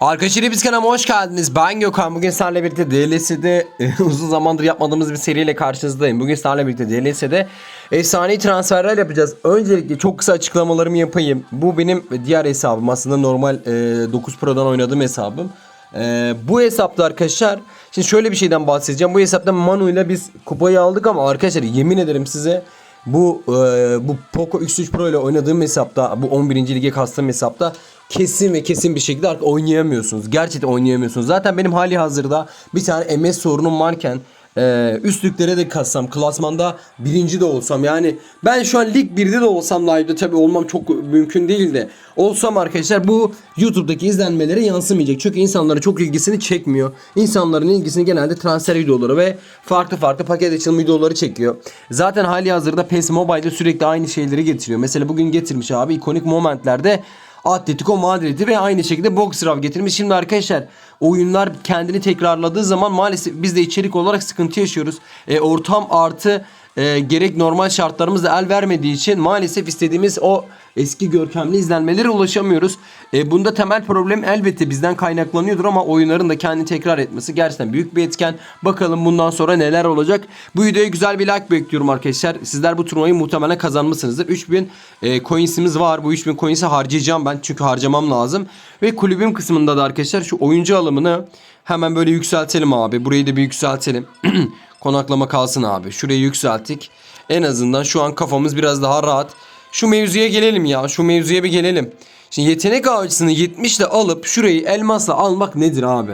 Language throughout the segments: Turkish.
Arkadaşlar biz kanalıma hoş geldiniz. Ben Gökhan. Bugün sizlerle birlikte DLS'de uzun zamandır yapmadığımız bir seriyle karşınızdayım. Bugün sizlerle birlikte DLS'de efsane transferler yapacağız. Öncelikle çok kısa açıklamalarımı yapayım. Bu benim diğer hesabım. Aslında normal e, 9 Pro'dan oynadığım hesabım. E, bu hesapta arkadaşlar şimdi şöyle bir şeyden bahsedeceğim. Bu hesapta Manu ile biz kupayı aldık ama arkadaşlar yemin ederim size bu e, bu Poco X3 Pro ile oynadığım hesapta bu 11. lige kastığım hesapta kesin ve kesin bir şekilde artık oynayamıyorsunuz. Gerçekten oynayamıyorsunuz. Zaten benim hali hazırda bir tane MS sorunum varken e, üstlüklere de kassam klasmanda birinci de olsam yani ben şu an lig 1'de de olsam live'da tabi olmam çok mümkün değil de olsam arkadaşlar bu YouTube'daki izlenmelere yansımayacak. Çünkü insanların çok ilgisini çekmiyor. İnsanların ilgisini genelde transfer videoları ve farklı farklı paket açılım videoları çekiyor. Zaten hali hazırda PES Mobile'de sürekli aynı şeyleri getiriyor. Mesela bugün getirmiş abi ikonik momentlerde Atletico Madrid'i ve aynı şekilde Boxrav getirmiş. Şimdi arkadaşlar oyunlar kendini tekrarladığı zaman maalesef biz de içerik olarak sıkıntı yaşıyoruz. E, ortam artı e, gerek normal şartlarımızda el vermediği için maalesef istediğimiz o eski görkemli izlenmelere ulaşamıyoruz. E, bunda temel problem elbette bizden kaynaklanıyordur ama oyunların da kendini tekrar etmesi gerçekten büyük bir etken. Bakalım bundan sonra neler olacak. Bu videoya güzel bir like bekliyorum arkadaşlar. Sizler bu turnuvayı muhtemelen kazanmışsınızdır. 3000 e, coinsimiz var. Bu 3000 coins'i harcayacağım ben çünkü harcamam lazım. Ve kulübüm kısmında da arkadaşlar şu oyuncu alımını hemen böyle yükseltelim abi. Burayı da bir yükseltelim. Konaklama kalsın abi. Şurayı yükselttik. En azından şu an kafamız biraz daha rahat. Şu mevzuya gelelim ya. Şu mevzuya bir gelelim. Şimdi yetenek avcısını 70 ile alıp şurayı elmasla almak nedir abi?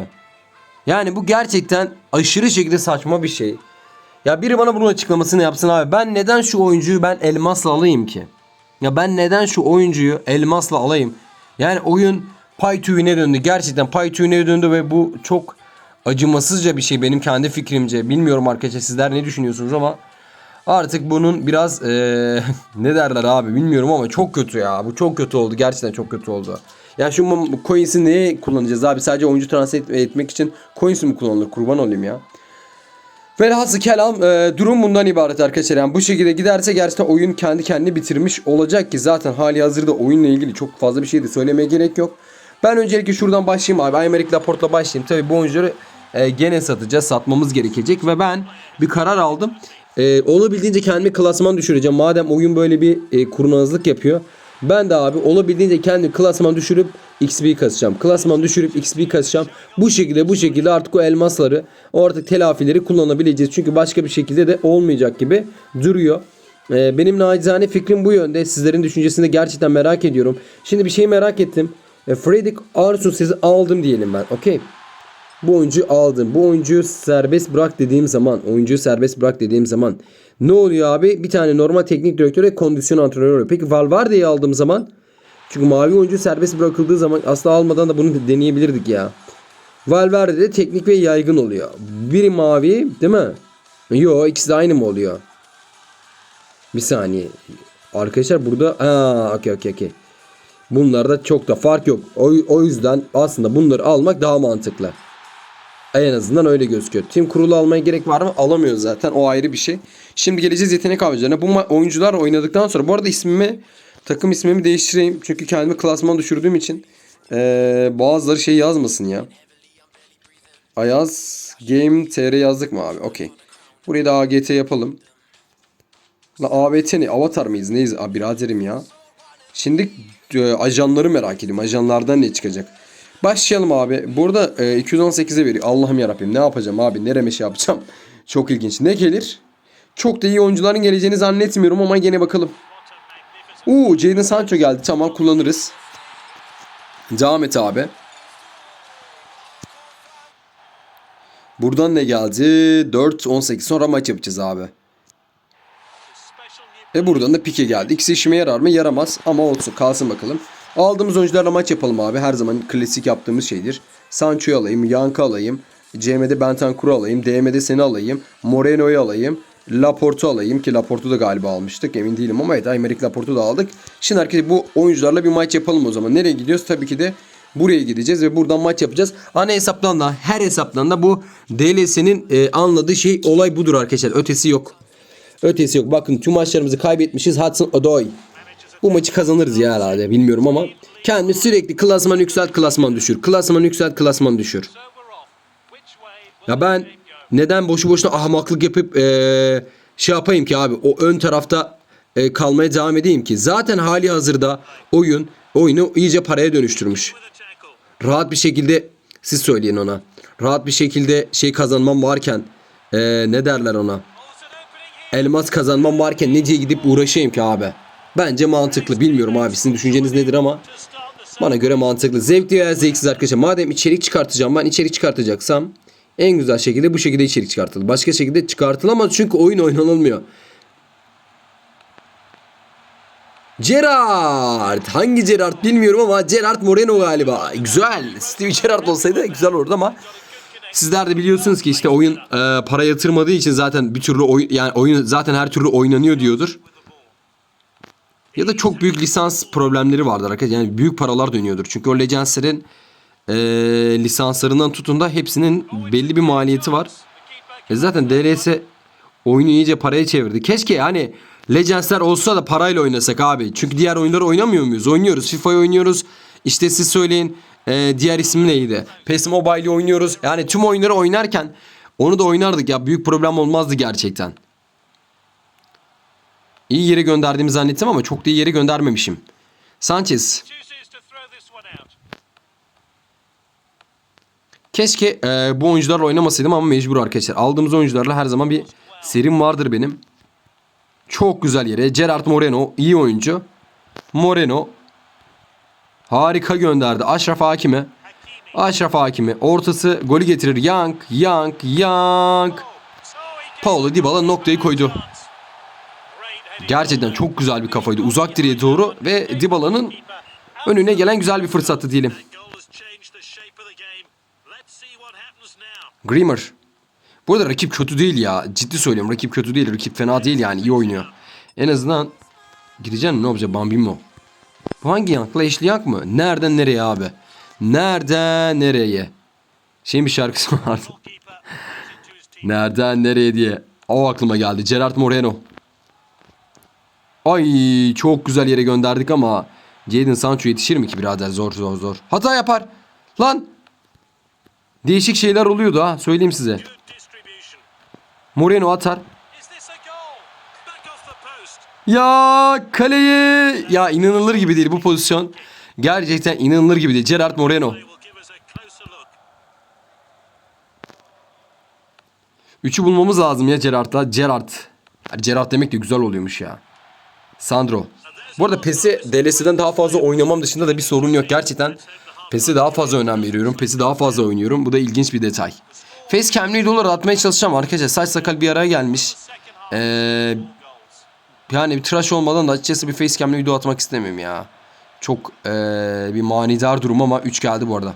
Yani bu gerçekten aşırı şekilde saçma bir şey. Ya biri bana bunun açıklamasını yapsın abi. Ben neden şu oyuncuyu ben elmasla alayım ki? Ya ben neden şu oyuncuyu elmasla alayım? Yani oyun pay to döndü. Gerçekten pay to döndü ve bu çok acımasızca bir şey benim kendi fikrimce. Bilmiyorum arkadaşlar sizler ne düşünüyorsunuz ama artık bunun biraz eee, ne derler abi bilmiyorum ama çok kötü ya. Bu çok kötü oldu. Gerçekten çok kötü oldu. Ya şu coins'i neye kullanacağız abi? Sadece oyuncu transfer et- etmek için coins mi kullanılır? Kurban olayım ya. Velhasıl kelam e, durum bundan ibaret arkadaşlar. Yani bu şekilde giderse gerçekten oyun kendi kendini bitirmiş olacak ki zaten hali hazırda oyunla ilgili çok fazla bir şey de söylemeye gerek yok. Ben öncelikle şuradan başlayayım abi. Aymeric Laporte'la başlayayım. Tabii bu oyuncuları e, gene satacağız. Satmamız gerekecek ve ben bir karar aldım. E, olabildiğince kendimi klasman düşüreceğim. Madem oyun böyle bir e, kurnazlık yapıyor. Ben de abi olabildiğince kendi klasman düşürüp XP kasacağım. Klasman düşürüp XP kasacağım. Bu şekilde bu şekilde artık o elmasları artık telafileri kullanabileceğiz. Çünkü başka bir şekilde de olmayacak gibi duruyor. Ee, benim nacizane fikrim bu yönde. Sizlerin düşüncesini gerçekten merak ediyorum. Şimdi bir şey merak ettim. E, Fredrik Arsu sizi aldım diyelim ben. Okey. Bu oyuncuyu aldım. Bu oyuncuyu serbest bırak dediğim zaman, oyuncuyu serbest bırak dediğim zaman ne oluyor abi? Bir tane normal teknik direktör ve kondisyon antrenörü oluyor. Peki Valverde'yi aldığım zaman çünkü mavi oyuncu serbest bırakıldığı zaman aslında almadan da bunu deneyebilirdik ya. Valverde de teknik ve yaygın oluyor. Biri mavi değil mi? Yo ikisi de aynı mı oluyor? Bir saniye. Arkadaşlar burada aa okey okey okey. Bunlarda çok da fark yok. O, o yüzden aslında bunları almak daha mantıklı. En azından öyle gözüküyor. Tim kurulu almaya gerek var mı? Alamıyoruz zaten. O ayrı bir şey. Şimdi geleceğiz yetenek avcılarına. Bu oyuncular oynadıktan sonra bu arada ismimi takım ismimi değiştireyim. Çünkü kendimi klasman düşürdüğüm için ee, bazıları şey yazmasın ya. Ayaz Game TR yazdık mı abi? Okey. Burayı da AGT yapalım. La ABT ne? Avatar mıyız? Neyiz? Abi biraderim ya. Şimdi e, ajanları merak ediyorum. Ajanlardan ne çıkacak? Başlayalım abi. Burada e, 218'e veriyor. Allah'ım yarabbim ne yapacağım abi? Nereme şey yapacağım? Çok ilginç. Ne gelir? Çok da iyi oyuncuların geleceğini zannetmiyorum ama gene bakalım. Uuu Jadon Sancho geldi. Tamam kullanırız. Devam et abi. Buradan ne geldi? 4-18 sonra maç yapacağız abi. Ve buradan da pike geldi. İkisi işime yarar mı? Yaramaz ama olsun kalsın bakalım. Aldığımız oyuncularla maç yapalım abi. Her zaman klasik yaptığımız şeydir. Sancho'yu alayım, Yank'ı alayım. CM'de Bentancur'u alayım. DM'de seni alayım. Moreno'yu alayım. Laporte'u alayım ki Laporte'u da galiba almıştık. Emin değilim ama evet Aymeric Laporte'u da aldık. Şimdi arkadaşlar bu oyuncularla bir maç yapalım o zaman. Nereye gidiyoruz? Tabii ki de buraya gideceğiz ve buradan maç yapacağız. Ana hesaptan da her hesaptan da bu DLS'nin e, anladığı şey olay budur arkadaşlar. Ötesi yok. Ötesi yok. Bakın tüm maçlarımızı kaybetmişiz. Hudson Odoi. Bu maçı kazanırız ya herhalde bilmiyorum ama kendimi sürekli klasman yükselt klasman düşür. Klasman yükselt klasman düşür. Ya ben neden boşu boşuna ahmaklık yapıp eee, şey yapayım ki abi o ön tarafta eee, kalmaya devam edeyim ki. Zaten hali hazırda oyun oyunu iyice paraya dönüştürmüş. Rahat bir şekilde siz söyleyin ona. Rahat bir şekilde şey kazanmam varken eee, ne derler ona? Elmas kazanmam varken ne gidip uğraşayım ki abi? Bence mantıklı. Bilmiyorum abi sizin düşünceniz nedir ama bana göre mantıklı. Zevkli veya zevksiz arkadaşlar. Madem içerik çıkartacağım ben içerik çıkartacaksam en güzel şekilde bu şekilde içerik çıkartılır. Başka şekilde çıkartılamaz çünkü oyun oynanılmıyor. Gerard. Hangi Gerard bilmiyorum ama Gerard Moreno galiba. Güzel. Steve Gerrard olsaydı güzel olurdu ama sizler de biliyorsunuz ki işte oyun e, para yatırmadığı için zaten bir türlü oyun yani oyun zaten her türlü oynanıyor diyordur. Ya da çok büyük lisans problemleri vardır arkadaşlar. Yani büyük paralar dönüyordur. Çünkü o Legends'lerin e, lisanslarından tutun da hepsinin belli bir maliyeti var. E zaten DLS oyunu iyice paraya çevirdi. Keşke hani Legends'ler olsa da parayla oynasak abi. Çünkü diğer oyunları oynamıyor muyuz? Oynuyoruz. FIFA'yı oynuyoruz. İşte siz söyleyin e, diğer ismi neydi? PES Mobile'i oynuyoruz. Yani tüm oyunları oynarken onu da oynardık ya. Büyük problem olmazdı gerçekten. İyi yere gönderdiğimi zannettim ama çok da iyi yere göndermemişim. Sanchez. Keşke e, bu oyuncularla oynamasaydım ama mecbur arkadaşlar. Aldığımız oyuncularla her zaman bir serim vardır benim. Çok güzel yere. Gerard Moreno iyi oyuncu. Moreno harika gönderdi. Aşraf Hakimi. Aşraf Hakimi. Ortası golü getirir. Young, Young, Young. Paulo Dybala noktayı koydu. Gerçekten çok güzel bir kafaydı. Uzak direğe doğru ve Dybala'nın önüne gelen güzel bir fırsattı diyelim. Grimmer. Bu arada rakip kötü değil ya. Ciddi söylüyorum. Rakip kötü değil. Rakip fena değil yani. iyi oynuyor. En azından gideceğim ne olacak Bambino. Bu hangi yankla? Ashley Young mı? Nereden nereye abi? Nereden nereye? Şeyin bir şarkısı vardı. Nereden nereye diye. O aklıma geldi. Gerard Moreno. Ay çok güzel yere gönderdik ama Jadon Sancho yetişir mi ki birader? Zor zor zor. Hata yapar. Lan. Değişik şeyler oluyordu ha. Söyleyeyim size. Moreno atar. Ya kaleye. Ya inanılır gibi değil bu pozisyon. Gerçekten inanılır gibi değil. Gerard Moreno. Üçü bulmamız lazım ya Gerard'la. Gerard. Gerard demek de güzel oluyormuş ya. Sandro. Bu arada PES'i DLS'den daha fazla oynamam dışında da bir sorun yok. Gerçekten PES'e daha fazla önem veriyorum. PES'i daha fazla oynuyorum. Bu da ilginç bir detay. Facecam'li dolar atmaya çalışacağım arkadaşlar. Saç sakal bir araya gelmiş. Ee, yani bir tıraş olmadan da açıkçası bir facecam'li video atmak istemiyorum ya. Çok ee, bir manidar durum ama 3 geldi bu arada.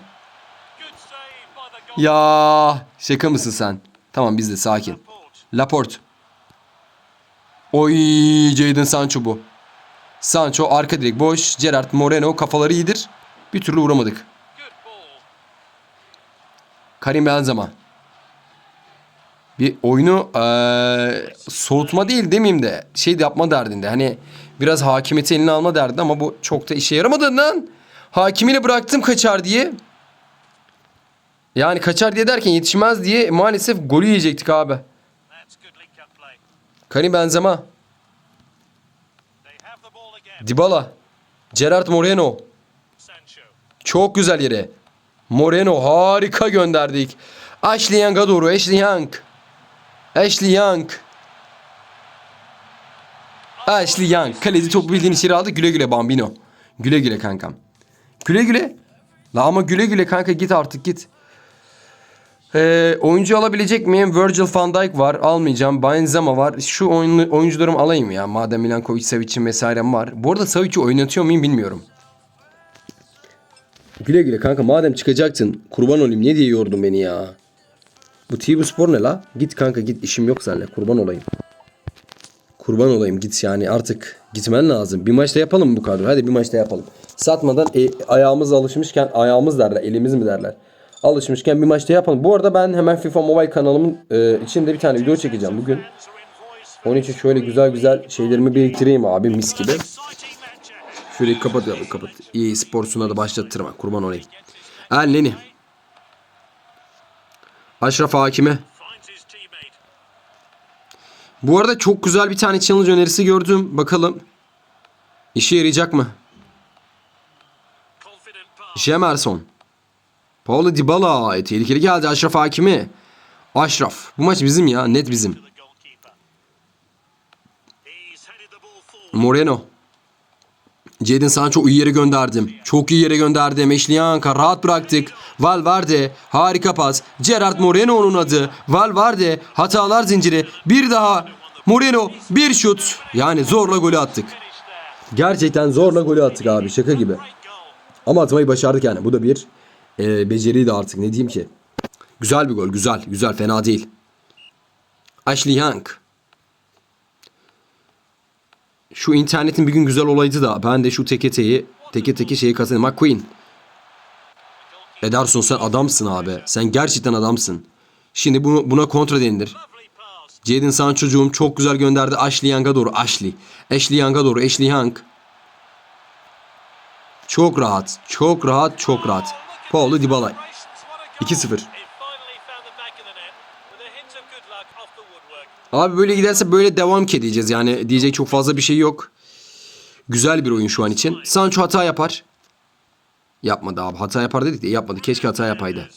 Ya şaka mısın sen? Tamam biz de sakin. Laporte. Oy Jadon Sancho bu. Sancho arka direk boş. Gerard Moreno kafaları iyidir. Bir türlü vuramadık. Karim Benzema. Bir oyunu eee, soğutma değil demeyeyim de şey de yapma derdinde. Hani biraz hakimiyeti eline alma derdinde ama bu çok da işe yaramadı lan. Hakimiyle bıraktım kaçar diye. Yani kaçar diye derken yetişmez diye maalesef golü yiyecektik abi. Karim Benzema. Dybala. Gerard Moreno. Çok güzel yere. Moreno harika gönderdik. Ashley Young'a doğru. Ashley Young. Ashley Young. Ashley Young. Kaleci topu bildiğin içeri aldı. Güle güle Bambino. Güle güle kankam. Güle güle. La ama güle güle kanka git artık git. Ee, oyuncu alabilecek miyim? Virgil van Dijk var. Almayacağım. Benzema var. Şu oyun, oyuncularımı alayım ya. Madem Milankovic, Savic'in vesairem var. Bu arada Savic'i oynatıyor muyum bilmiyorum. Güle güle kanka madem çıkacaktın. Kurban olayım ne diye yordun beni ya. Bu TV Spor ne la? Git kanka git işim yok seninle. Kurban olayım. Kurban olayım git yani artık gitmen lazım. Bir maçta yapalım mı bu kadro? Hadi bir maçta yapalım. Satmadan e, ayağımız alışmışken ayağımız derler elimiz mi derler. Alışmışken bir maçta yapalım. Bu arada ben hemen FIFA Mobile kanalımın e, içinde bir tane video çekeceğim bugün. Onun için şöyle güzel güzel şeylerimi biriktireyim abi mis gibi. Şurayı kapat abi kapat. İyi sporsuna da başlattırma. Kurban olayım. El Neni. Aşraf Hakimi. Bu arada çok güzel bir tane challenge önerisi gördüm. Bakalım. İşe yarayacak mı? Jemerson. Paulo Dybala. E, tehlikeli geldi Aşraf Hakimi. Aşraf. Bu maç bizim ya. Net bizim. Moreno. Jadon Sancho iyi yere gönderdim. Çok iyi yere gönderdim. Eşliyanka rahat bıraktık. Valverde harika pas. Gerard Moreno onun adı. Valverde hatalar zinciri. Bir daha Moreno bir şut. Yani zorla golü attık. Gerçekten zorla golü attık abi şaka gibi. Ama atmayı başardık yani. Bu da bir e, beceriydi artık ne diyeyim ki. Güzel bir gol güzel güzel fena değil. Ashley Young. Şu internetin bir gün güzel olaydı da ben de şu teke teyi teke teke şeyi kazandım. McQueen. Ederson sen adamsın abi. Sen gerçekten adamsın. Şimdi bunu buna kontra denilir. Jadon Sancho'cuğum çok güzel gönderdi Ashley Young'a doğru. Ashley. Ashley Young'a doğru. Ashley Young. Çok rahat. Çok rahat. Çok rahat. Paulo Dybala. 2-0. Abi böyle giderse böyle devam ki diyeceğiz. Yani diyecek çok fazla bir şey yok. Güzel bir oyun şu an için. Sancho hata yapar. Yapmadı abi. Hata yapar dedik de yapmadı. Keşke hata yapaydı.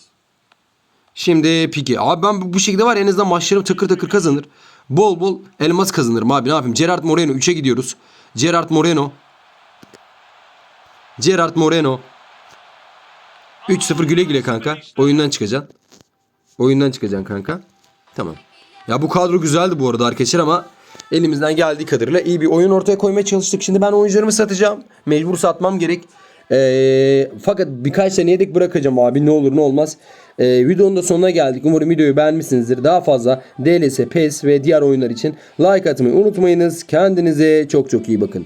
Şimdi Piki. Abi ben bu- şekilde var ya, en azından maçlarım takır takır kazanır. Bol bol elmas kazanırım abi. Ne yapayım? Gerard Moreno 3'e gidiyoruz. Gerard Moreno. Gerard Moreno. 3-0 güle güle kanka. Oyundan çıkacaksın. Oyundan çıkacaksın kanka. Tamam. Ya bu kadro güzeldi bu arada arkadaşlar ama elimizden geldiği kadarıyla iyi bir oyun ortaya koymaya çalıştık. Şimdi ben oyuncularımı satacağım. Mecbur satmam gerek. Ee, fakat birkaç sene yedek bırakacağım abi ne olur ne olmaz. Ee, videonun da sonuna geldik. Umarım videoyu beğenmişsinizdir. Daha fazla DLS, PES ve diğer oyunlar için like atmayı unutmayınız. Kendinize çok çok iyi bakın.